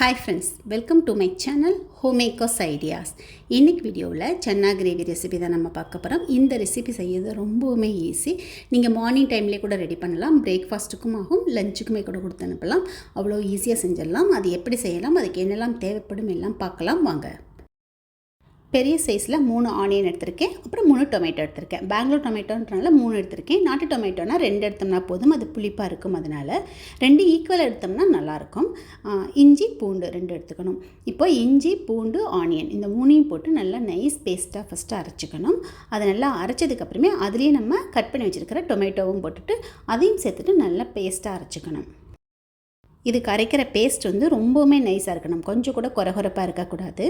Hi friends welcome to my channel homemakers ideas இன்றைக்கி வீடியோவில் chana gravy recipe தான் நம்ம பார்க்க போகிறோம் இந்த ரெசிபி செய்யறது ரொம்பவுமே ஈஸி நீங்கள் மார்னிங் டைம்லேயே கூட ரெடி பண்ணலாம். பிரேக்ஃபாஸ்ட்டுக்கும் ஆகும் லஞ்சுக்குமே கூட கொடுத்து அனுப்பலாம். அவ்வளோ ஈஸியாக செஞ்சிடலாம். அது எப்படி செய்யலாம் அதுக்கு என்னெல்லாம் தேவைப்படும் எல்லாம் பார்க்கலாம். வாங்க. பெரிய சைஸில் மூணு ஆனியன் எடுத்திருக்கேன். அப்புறம் மூணு டொமேட்டோ எடுத்திருக்கேன். பெங்களூர் டொமேட்டோன்றனால மூணு எடுத்திருக்கேன். நாட்டு டொமேட்டோனா ரெண்டு எடுத்தோம்னா போதும். அது புளிப்பாக இருக்கும் அதனால். ரெண்டு ஈக்குவல் எடுத்தோம்னா நல்லாயிருக்கும் இஞ்சி பூண்டு ரெண்டு எடுத்துக்கணும். இப்போ இஞ்சி பூண்டு ஆனியன் இந்த மூணையும் போட்டு நல்லா நைஸ் பேஸ்ட்டாக ஃபஸ்ட்டு அரைச்சிக்கணும். அதை நல்லா அரைச்சதுக்கப்புறமே அதுலேயே நம்ம கட் பண்ணி வச்சுருக்கிற டொமேட்டோவும் போட்டுட்டு அதையும் சேர்த்துட்டு நல்லா பேஸ்ட்டாக அரைச்சிக்கணும். இதுக்கு அரைக்கிற பேஸ்ட் வந்து ரொம்பவுமே நைஸாக இருக்கணும். கொஞ்சம் கூட குறகுறப்பாக இருக்கக்கூடாது.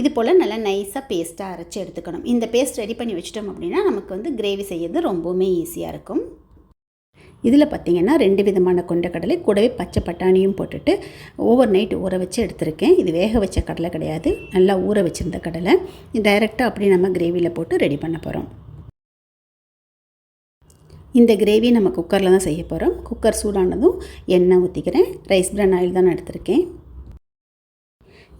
இது போல் நல்லா நைஸாக பேஸ்ட்டாக அரைச்சி எடுத்துக்கணும். இந்த பேஸ்ட் ரெடி பண்ணி வச்சிட்டோம் அப்படின்னா நமக்கு வந்து கிரேவி செய்யறது ரொம்பவுமே ஈஸியாக இருக்கும். இதில் பார்த்திங்கன்னா ரெண்டு விதமான கொண்டக்கடலை கூடவே பச்சை பட்டாணியும் போட்டுட்டு ஓவர் நைட் ஊற வச்சு எடுத்திருக்கேன். இது வேக வச்ச கடலை கிடையாது. நல்லா ஊற வச்சுருந்த கடலை டைரெக்டாக அப்படி நம்ம கிரேவியில் போட்டு ரெடி பண்ண போகிறோம் இந்த கிரேவி நம்ம குக்கரில் தான் செய்ய போகிறோம் குக்கர் சூடானதும் எண்ணெய் ஊற்றிக்கிறேன் ரைஸ் பிரான் ஆயில் தான் எடுத்திருக்கேன்.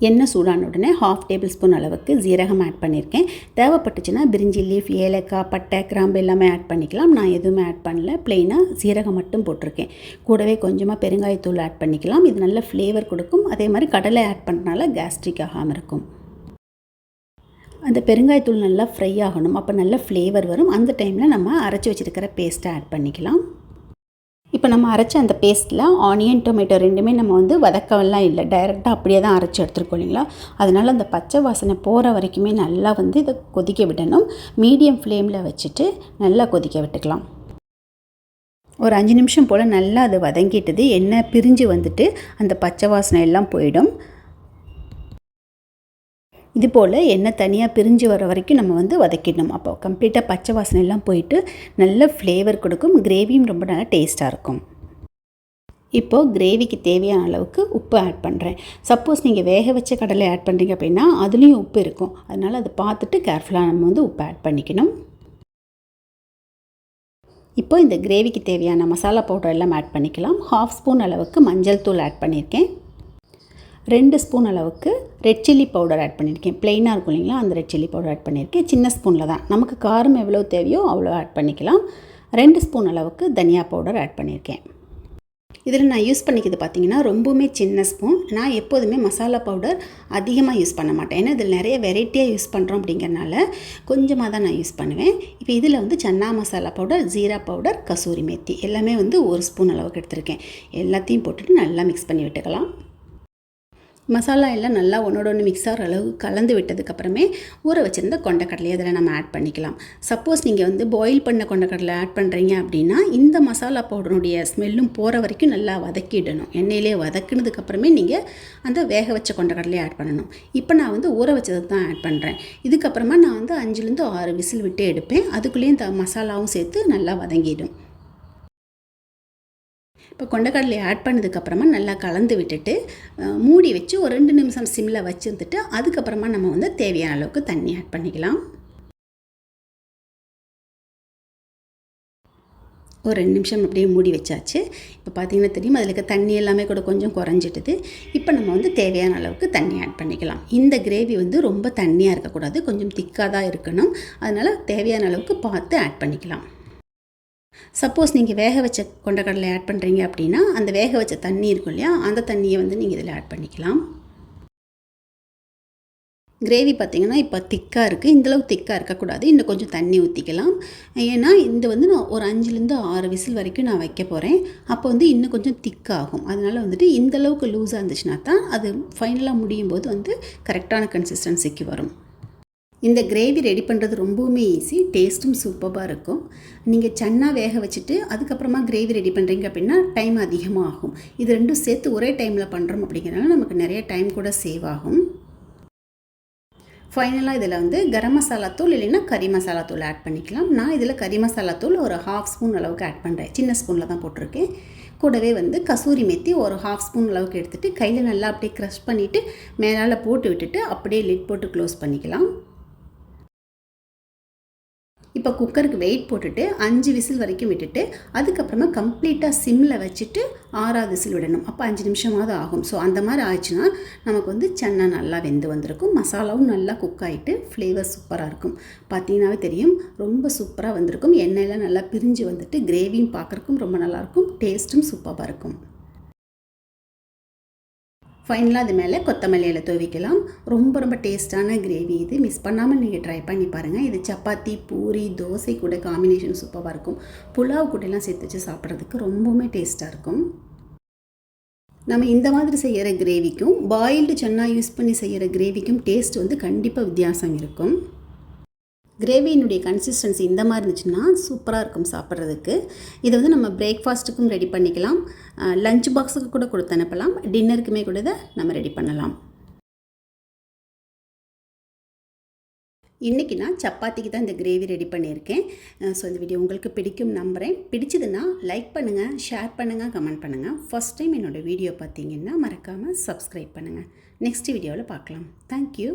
எண்ணெய் சூடான உடனே ஹாஃப் டேபிள் ஸ்பூன் அளவுக்கு ஜீரகம் ஆட் பண்ணியிருக்கேன் தேவைப்பட்டுச்சுன்னா பிரிஞ்சி லீஃப் ஏலக்காய் பட்டை கிராம்பு எல்லாமே ஆட் பண்ணிக்கலாம். நான் எதுவுமே ஆட் பண்ணல. ப்ளெயினாக சீரகம் மட்டும் போட்டிருக்கேன். கூடவே கொஞ்சமாக பெருங்காயத்தூள் ஆட் பண்ணிக்கலாம். இது நல்ல ஃப்ளேவர் கொடுக்கும். அதே மாதிரி கடலை ஆட் பண்ணுறனால கேஸ்ட்ரிக் ஆகாமல் இருக்கும். அந்த பெருங்காயத்தூள் நல்லா ஃப்ரை ஆகணும். அப்போ நல்ல ஃப்ளேவர் வரும். அந்த டைமில் நம்ம அரைச்சி வச்சுருக்கிற பேஸ்ட்டை ஆட் பண்ணிக்கலாம். இப்போ நம்ம அரைச்ச அந்த பேஸ்ட்டில் ஆனியன் டொமேட்டோ ரெண்டுமே நம்ம வந்து வதக்கவெல்லாம் இல்லை. டைரெக்டாக அப்படியே தான் அரைச்சி எடுத்துருக்கோம் இல்லைங்களா? அதனால் அந்த பச்சை வாசனை போகிற வரைக்குமே நல்லா வந்து இதை கொதிக்க விடணும். மீடியம் ஃப்ளேமில் வச்சுட்டு நல்லா கொதிக்க விட்டுக்கலாம். ஒரு அஞ்சு நிமிஷம் போல் நல்லா அது வதங்கிட்டது. எண்ணெய் பிரிஞ்சு வந்துட்டு அந்த பச்சை வாசனை எல்லாம் போயிடும். இது போல் எண்ணெய் தனியாக பிரிஞ்சு வர வரைக்கும் நம்ம வந்து வதக்கிடணும். அப்போ கம்ப்ளீட்டாக பச்சை வாசனை எல்லாம் போயிட்டு நல்ல ஃப்ளேவர் கொடுக்கும். கிரேவியும் ரொம்ப நல்லா டேஸ்ட்டாக இருக்கும். இப்போது கிரேவிக்கு தேவையான அளவுக்கு உப்பு ஆட் பண்ணுறேன் சப்போஸ் நீங்கள் வேக வச்ச கடலை ஆட் பண்ணுறீங்க அப்படின்னா அதுலேயும் உப்பு இருக்கும். அதனால் அதை பார்த்துட்டு கேர்ஃபுல்லாக நம்ம வந்து உப்பு ஆட் பண்ணிக்கணும். இப்போ இந்த கிரேவிக்கு தேவையான மசாலா பவுடர் எல்லாம் ஆட் பண்ணிக்கலாம். ஹாஃப் ஸ்பூன் அளவுக்கு மஞ்சள் தூள் ஆட் பண்ணியிருக்கேன் ரெண்டு ஸ்பூன் அளவுக்கு ரெட் சில்லி பவுடர் ஆட் பண்ணியிருக்கேன். ப்ளெயினாக இருக்கும் இல்லைங்களா? அந்த ரெட் சில்லி பவுடர் ஆட் பண்ணியிருக்கேன். சின்ன ஸ்பூனில் தான். நமக்கு காரம் எவ்வளோ தேவையோ அவ்வளோ ஆட் பண்ணிக்கலாம். ரெண்டு ஸ்பூன் அளவுக்கு தனியா பவுடர் ஆட் பண்ணியிருக்கேன். இதில் நான் யூஸ் பண்ணிக்கிறது பார்த்தீங்கன்னா ரொம்பவுமே சின்ன ஸ்பூன். நான் எப்போதுமே மசாலா பவுடர் அதிகமாக யூஸ் பண்ண மாட்டேன். ஏன்னா இதில் நிறைய வெரைட்டியாக யூஸ் பண்ணுறோம் அப்படிங்கிறனால கொஞ்சமாக தான் நான் யூஸ் பண்ணுவேன். இப்போ இதில் வந்து சன்னா மசாலா பவுடர் ஜீரா பவுடர் கசூரி மேத்தி எல்லாமே வந்து ஒரு ஸ்பூன் அளவுக்கு எடுத்திருக்கேன். எல்லாத்தையும் போட்டுட்டு நல்லா மிக்ஸ் பண்ணி விட்டுக்கலாம். மசாலா எல்லாம் நல்லா ஒன்றோட ஒன்று மிக்ஸ் ஆகிற அளவு கலந்து விட்டதுக்கப்புறமே ஊற வச்சுருந்த கொண்டக்கடலையை அதில் நம்ம ஆட் பண்ணிக்கலாம். சப்போஸ் நீங்கள் வந்து பாயில் பண்ண கொண்டக்கடலை ஆட் பண்ணுறீங்க அப்படின்னா இந்த மசாலா பவுடருடைய ஸ்மெல்லும் போகிற வரைக்கும் நல்லா வதக்கிடணும். எண்ணெயிலே வதக்குனதுக்கப்புறமே நீங்கள் அந்த வேக வச்ச கொண்டக்கடலையை ஆட் பண்ணணும். இப்போ நான் வந்து ஊற வச்சதை தான் ஆட் பண்ணுறேன் இதுக்கப்புறமா நான் வந்து அஞ்சுலேருந்து ஆறு விசில் விட்டு எடுப்பேன். அதுக்குள்ளேயும் த மசாலாவும் சேர்த்து நல்லா வதங்கிடும். இப்போ கொண்டக்கடலையை ஆட் பண்ணதுக்கப்புறமா நல்லா கலந்து விட்டுட்டு மூடி வச்சு ஒரு ரெண்டு நிமிஷம் சிம்மில் வச்சுருந்துட்டு அதுக்கப்புறமா நம்ம வந்து தேவையான அளவுக்கு தண்ணி ஆட் பண்ணிக்கலாம். ஒரு ரெண்டு நிமிஷம் அப்படியே மூடி வச்சாச்சு. இப்போ பார்த்தீங்கன்னா தெரியும் அதில் இருக்க தண்ணி எல்லாமே கூட கொஞ்சம் குறைஞ்சிட்டுது. இப்போ நம்ம வந்து தேவையான அளவுக்கு தண்ணி ஆட் பண்ணிக்கலாம். இந்த கிரேவி வந்து ரொம்ப தண்ணியாக இருக்கக்கூடாது கொஞ்சம் திக்காக தான் இருக்கணும். அதனால் தேவையான அளவுக்கு பார்த்து ஆட் பண்ணிக்கலாம். சப்போஸ் நீங்கள் வேக வச்ச கொண்டக்கடலை ஆட் பண்ணுறீங்க அப்படின்னா அந்த வேக வச்ச தண்ணி இருக்கும் இல்லையா? அந்த தண்ணியை வந்து நீங்கள் இதில் ஆட் பண்ணிக்கலாம். கிரேவி பார்த்திங்கன்னா இப்போ திக்காக இருக்குது இந்தளவு திக்காக இருக்கக்கூடாது. இன்னும் கொஞ்சம் தண்ணி ஊற்றிக்கலாம் ஏன்னா இந்த வந்து நான் ஒரு அஞ்சுலேருந்து ஆறு விசில் வரைக்கும் நான் வைக்க போகிறேன் அப்போ வந்து இன்னும் கொஞ்சம் திக்காகும் அதனால் வந்துட்டு இந்தளவுக்கு லூஸாக இருந்துச்சுன்னா தான் அது ஃபைனலாக முடியும் போது வந்து கரெக்டான கன்சிஸ்டன்சிக்கு வரும். இந்த கிரேவி ரெடி பண்ணுறது ரொம்பவுமே ஈஸி டேஸ்ட்டும் சூப்பராக இருக்கும். நீங்கள் சன்னா வேக வச்சுட்டு அதுக்கப்புறமா கிரேவி ரெடி பண்ணுறீங்க அப்படின்னா டைம் அதிகமாக ஆகும் இது ரெண்டும் சேர்த்து ஒரே டைமில் பண்ணுறோம் அப்படிங்கிறனால நமக்கு நிறைய டைம் கூட சேவ் ஆகும். ஃபைனலாக இதில் வந்து கரம் மசாலா தூள் இல்லைன்னா கறி மசாலா தூள் ஆட் பண்ணிக்கலாம். நான் இதில் கறி மசாலா தூள் ஒரு ஹாஃப் ஸ்பூன் அளவுக்கு ஆட் பண்ணுறேன் சின்ன ஸ்பூனில் தான் போட்டிருக்கேன். கூடவே வந்து கசூரி மெத்தி ஒரு ஹாஃப் ஸ்பூன் அளவுக்கு எடுத்துகிட்டு கையில் நல்லா அப்படியே க்ரஷ் பண்ணிவிட்டு மேலால் போட்டு விட்டுட்டு அப்படியே லிட் போட்டு க்ளோஸ் பண்ணிக்கலாம். இப்போ குக்கருக்கு வெயிட் போட்டுட்டு அஞ்சு விசில் வரைக்கும் விட்டுட்டு அதுக்கப்புறமா கம்ப்ளீட்டாக சிம்மில் வச்சுட்டு ஆறாவது விசில் விடணும். அப்போ அஞ்சு நிமிஷமாவது ஆகும். ஸோ அந்த மாதிரி ஆச்சுன்னா நமக்கு வந்து சன்னா நல்லா வெந்து வந்திருக்கும். மசாலாவும் நல்லா குக் ஆகிட்டு ஃப்ளேவர் சூப்பராக இருக்கும். பார்த்தீங்கன்னாவே தெரியும் ரொம்ப சூப்பராக வந்திருக்கும். எண்ணெயெல்லாம் நல்லா பிரிஞ்சு வந்துட்டு கிரேவியும் பார்க்குறக்கும் ரொம்ப நல்லாயிருக்கும் டேஸ்ட்டும் சூப்பராக இருக்கும். ஃபைனலாக அது மேலே கொத்தமல்லியில் துவைக்கலாம். ரொம்ப ரொம்ப டேஸ்ட்டான கிரேவி இது. மிஸ் பண்ணாமல் நீங்கள் ட்ரை பண்ணி பாருங்கள் இது சப்பாத்தி பூரி தோசை கூட காம்பினேஷன் சூப்பராக இருக்கும். புலாவ் கூடலாம் சேர்த்து வச்சு சாப்பிட்றதுக்கு ரொம்பவுமே டேஸ்ட்டாக இருக்கும். நம்ம இந்த மாதிரி செய்கிற கிரேவிக்கும் பாயில்டு சென்னா யூஸ் பண்ணி செய்கிற கிரேவிக்கும் டேஸ்ட் வந்து கண்டிப்பாக வித்தியாசம் இருக்கும். கிரேவியினுடைய கன்சிஸ்டன்சி இந்த மாதிரி இருந்துச்சுன்னா சூப்பராக இருக்கும் சாப்பிட்றதுக்கு. இதை வந்து நம்ம பிரேக்ஃபாஸ்ட்டுக்கும் ரெடி பண்ணிக்கலாம். லஞ்ச் பாக்ஸுக்கு கூட கொடுத்து அனுப்பலாம். டின்னருக்குமே கூட இதை நம்ம ரெடி பண்ணலாம். இன்றைக்கி நான் சப்பாத்திக்கு தான் இந்த கிரேவி ரெடி பண்ணியிருக்கேன். ஸோ இந்த வீடியோ உங்களுக்கு பிடிக்கும் நம்புகிறேன் பிடிச்சதுன்னா லைக் பண்ணுங்கள் ஷேர் பண்ணுங்கள் கமெண்ட் பண்ணுங்கள் ஃபஸ்ட் டைம் என்னோடய வீடியோ பார்த்தீங்கன்னா மறக்காமல் சப்ஸ்கிரைப் பண்ணுங்கள் நெக்ஸ்ட் வீடியோவில் பார்க்கலாம். தேங்க்யூ